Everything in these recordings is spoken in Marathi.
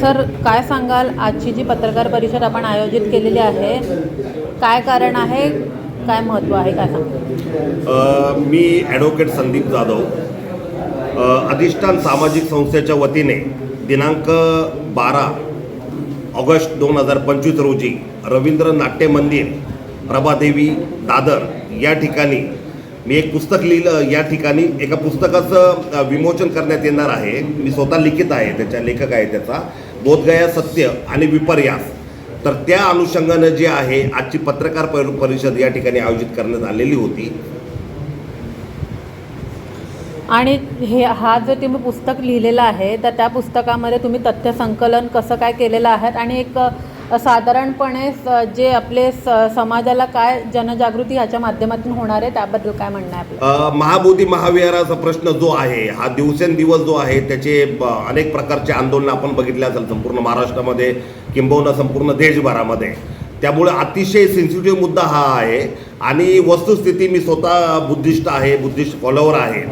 सर काय सांगाल? आजची जी पत्रकार परिषद आपण आयोजित केलेली आहे काय कारण आहे? काय महत्त्व आहे? काय सांगाल? मी ॲडव्होकेट संदीप जाधव. अधिष्ठान सामाजिक संस्थेच्या वतीने दिनांक बारा ऑगस्ट दोन हजार पंचवीस रोजी रवींद्र नाट्य मंदिर प्रभादेवी दादर या ठिकाणी मी एक पुस्तक लिहिलं या ठिकाणी. एका पुस्तकाचं विमोचन करण्यात येणार आहे. मी स्वतः लिखित आहे त्याच्या लेखक आहे त्याचा. बोधगया सत्य आणि विपर्यास. तर त्या अनुषंगानं जे आहे आजची पत्रकार परिषद या ठिकाणी आयोजित करण्यात आलेली होती. आणि हे हा जो तुम्ही पुस्तक लिहिलेलं आहे तर त्या पुस्तकामध्ये तुम्ही तथ्य संकलन कसं काय केलेलं आहे? आणि एक साधारणपणे स- जे आपले स समाजाला काय जनजागृती ह्याच्या माध्यमातून होणार आहे त्याबद्दल काय म्हणणं आहे आपलं? महाबोधी महाविहाराचा प्रश्न जो आहे हा दिवसेंदिवस जो आहे त्याचे ब- अनेक प्रकारचे आंदोलन आपण बघितले असेल संपूर्ण महाराष्ट्रामध्ये किंबहुना संपूर्ण देशभरामध्ये. त्यामुळे अतिशय सेन्सिटिव्ह मुद्दा हा आहे. आणि वस्तुस्थिती मी स्वतः बुद्धिस्ट आहे बुद्धिस्ट फॉलोवर आहे.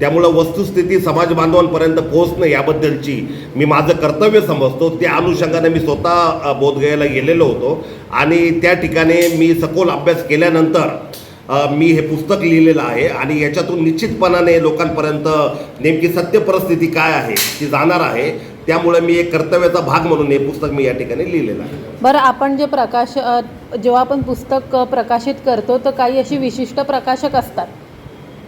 त्यामुळं वस्तुस्थिती समाज बांधवांपर्यंत पोहोचणं याबद्दलची मी माझं कर्तव्य समजतो. त्या अनुषंगाने मी स्वतः बोधगयाला गेलेलो होतो. आणि त्या ठिकाणी मी सखोल अभ्यास केल्यानंतर मी हे पुस्तक लिहिलेलं आहे. आणि याच्यातून निश्चितपणाने लोकांपर्यंत नेमकी सत्य परिस्थिती काय आहे ती जाणार आहे. त्यामुळे मी एक कर्तव्याचा भाग म्हणून हे पुस्तक मी या ठिकाणी लिहिलेलं आहे. बरं आपण जे प्रकाश जेव्हा आपण पुस्तक प्रकाशित करतो तर काही अशी विशिष्ट प्रकाशक असतात.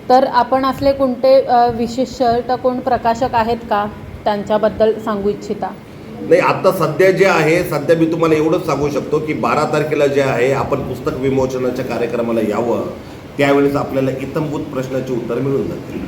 तर आपण असले कोणते विशेष विशिष्ट कोण प्रकाशक आहेत का? त्यांच्याबद्दल सांगू इच्छिता. नाही आता सध्या जे आहे सध्या मी तुम्हाला एवढंच सांगू शकतो की बारा तारखेला जे आहे आपण पुस्तक विमोचनाच्या कार्यक्रमाला यावं त्यावेळेस आपल्याला इतंभूत प्रश्नाची उत्तर मिळून जातील.